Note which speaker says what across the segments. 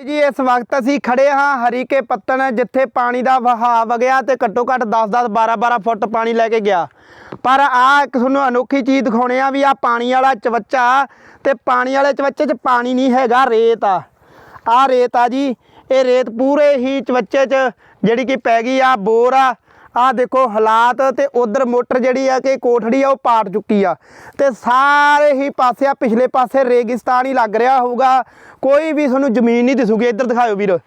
Speaker 1: ਜੀ, ਇਸ ਵਕਤ ਅਸੀਂ ਖੜੇ ਹਾਂ ਹਰੀਕੇ ਪੱਤਣ, ਜਿੱਥੇ ਪਾਣੀ ਦਾ ਵਹਾਅ ਵਗਿਆ ਤੇ ਘੱਟੋ ਘੱਟ 10-10 12-12 ਫੁੱਟ ਪਾਣੀ ਲੈ ਕੇ ਗਿਆ। ਪਰ ਆ ਇੱਕ ਤੁਹਾਨੂੰ ਅਨੋਖੀ ਚੀਜ਼ ਦਿਖਾਉਣੇ ਆ ਵੀ ਆ ਪਾਣੀ ਵਾਲਾ ਚਵੱਚਾ ਤੇ ਪਾਣੀ ਵਾਲੇ ਚਵੱਚੇ 'ਚ ਪਾਣੀ ਨਹੀਂ ਹੈਗਾ, ਰੇਤ ਆ। ਆ ਰੇਤ ਆ ਜੀ, ਇਹ ਰੇਤ ਪੂਰੇ ਹੀ ਚਵੱਚੇ 'ਚ ਜਿਹੜੀ ਕਿ ਪੈ ਗਈ ਆ, ਬੋਰ ਆ। ਆ ਦੇਖੋ ਹਾਲਾਤ ਤੇ ਉਧਰ ਮੋਟਰ ਜਿਹੜੀ ਆ ਕਿ ਕੋਠੜੀ ਆ, ਉਹ ਪਾਟ ਚੁੱਕੀ ਆ। ਤੇ ਸਾਰੇ ਹੀ ਪਾਸੇ ਆ, ਪਿਛਲੇ ਪਾਸੇ ਰੇਗਿਸਤਾਨ ਹੀ ਲੱਗ ਰਿਹਾ ਹੋਊਗਾ। ਕੋਈ ਵੀ ਤੁਹਾਨੂੰ ਜ਼ਮੀਨ ਨਹੀਂ ਦਿਸੂਗੀ। ਇੱਧਰ ਦਿਖਾਓ ਵੀਰ।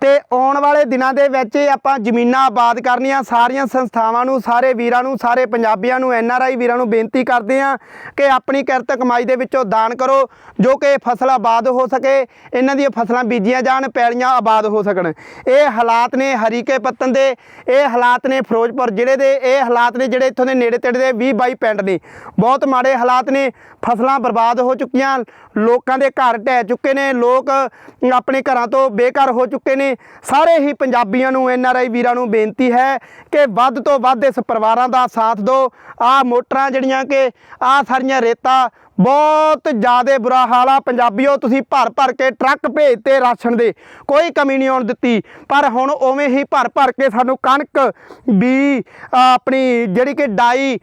Speaker 1: ਤੇ ਆਉਣ ਵਾਲੇ ਦਿਨਾਂ ਦੇ ਵਿੱਚ ਆਪਾਂ ਜ਼ਮੀਨਾਂ ਆਬਾਦ ਕਰਨੀਆਂ, ਸਾਰੀਆਂ ਸੰਸਥਾਵਾਂ ਨੂੰ, ਸਾਰੇ ਵੀਰਾਂ ਨੂੰ, ਸਾਰੇ ਪੰਜਾਬੀਆਂ ਨੂੰ, ਐਨ ਆਰ ਆਈ ਵੀਰਾਂ ਨੂੰ ਬੇਨਤੀ ਕਰਦੇ ਆ ਕਿ ਆਪਣੀ ਕਿਰਤ ਕਮਾਈ ਦੇ ਵਿੱਚੋਂ ਦਾਨ ਕਰੋ, ਜੋ ਕਿ ਫਸਲ ਆਬਾਦ ਹੋ ਸਕੇ, ਇਹਨਾਂ ਦੀਆਂ ਫਸਲਾਂ ਬੀਜੀਆਂ ਜਾਣ, ਪੈਲੀਆਂ ਆਬਾਦ ਹੋ ਸਕਣ। ਇਹ ਹਾਲਾਤ ਨੇ ਹਰੀਕੇ ਪੱਤਨ ਦੇ, ਇਹ ਹਾਲਾਤ ਨੇ ਫਿਰੋਜ਼ਪੁਰ ਜ਼ਿਲ੍ਹੇ ਦੇ, ਇਹ ਹਾਲਾਤ ਨੇ ਜਿਹੜੇ ਇੱਥੋਂ ਦੇ ਨੇੜੇ ਤੇੜੇ ਦੇ 20 22 ਪਿੰਡ ਨੇ। ਬਹੁਤ ਮਾੜੇ ਹਾਲਾਤ ਨੇ, ਫਸਲਾਂ ਬਰਬਾਦ ਹੋ ਚੁੱਕੀਆਂ, ਲੋਕਾਂ ਦੇ ਘਰ ਢਹਿ ਚੁੱਕੇ ਨੇ, ਲੋਕ ਆਪਣੇ ਘਰਾਂ ਤੋਂ ਬੇਘਰ ਹੋ ਚੁੱਕੇ ਨੇ ਸਾਰੇ ਹੀ ਪੰਜਾਬੀਆਂ ਨੂੰ, ਐਨ ਆਰ ਆਈ ਵੀਰਾਂ ਨੂੰ ਬੇਨਤੀ ਹੈ ਕਿ ਵੱਧ ਤੋਂ ਵੱਧ ਇਸ ਪਰਿਵਾਰਾਂ ਦਾ ਸਾਥ ਦਿਓ। ਆ ਮੋਟਰਾਂ ਜਿਹੜੀਆਂ ਕਿ ਆ ਸਾਰੀਆਂ ਰੇਤਾ ਬਹੁਤ ਜ਼ਿਆਦਾ ਬੁਰਾ ਹਾਲ ਆ। ਪੰਜਾਬੀਓ, ਤੁਸੀਂ ਭਰ ਭਰ ਕੇ ਟਰੱਕ ਭੇਜਤੇ ਰਾਸ਼ਨ ਦੇ। ਕੋਈ ਕਮੀ ਨਹੀਂ ਆਉਣ ਦਿੱਤੀ। ਪਰ ਹੁਣ ਉਵੇਂ ਹੀ ਭਰ ਭਰ ਕੇ ਸਾਨੂੰ ਕਣਕ ਵੀ ਆਪਣੀ ਜਿਹੜੀ ਕਿ ਡਾਈ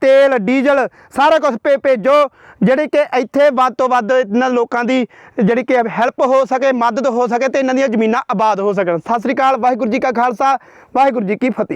Speaker 1: ਤੇਲ, ਡੀਜ਼ਲ, ਸਾਰਾ ਕੁਝ ਭੇ ਭੇਜੋ, ਜਿਹੜੀ ਕਿ ਇੱਥੇ ਵੱਧ ਤੋਂ ਵੱਧ ਇਹਨਾਂ ਲੋਕਾਂ ਦੀ ਜਿਹੜੀ ਕਿ ਹੈਲਪ ਹੋ ਸਕੇ, ਮਦਦ ਹੋ ਸਕੇ ਤੇ ਇਹਨਾਂ ਦੀਆਂ ਜ਼ਮੀਨਾਂ ਆਬਾਦ ਹੋ ਸਕਣ। ਸਤਿ ਸ੍ਰੀ ਅਕਾਲ, ਵਾਹਿਗੁਰੂ ਜੀ ਕਾ ਖਾਲਸਾ, ਵਾਹਿਗੁਰੂ ਜੀ ਕੀ ਫਤਿਹ।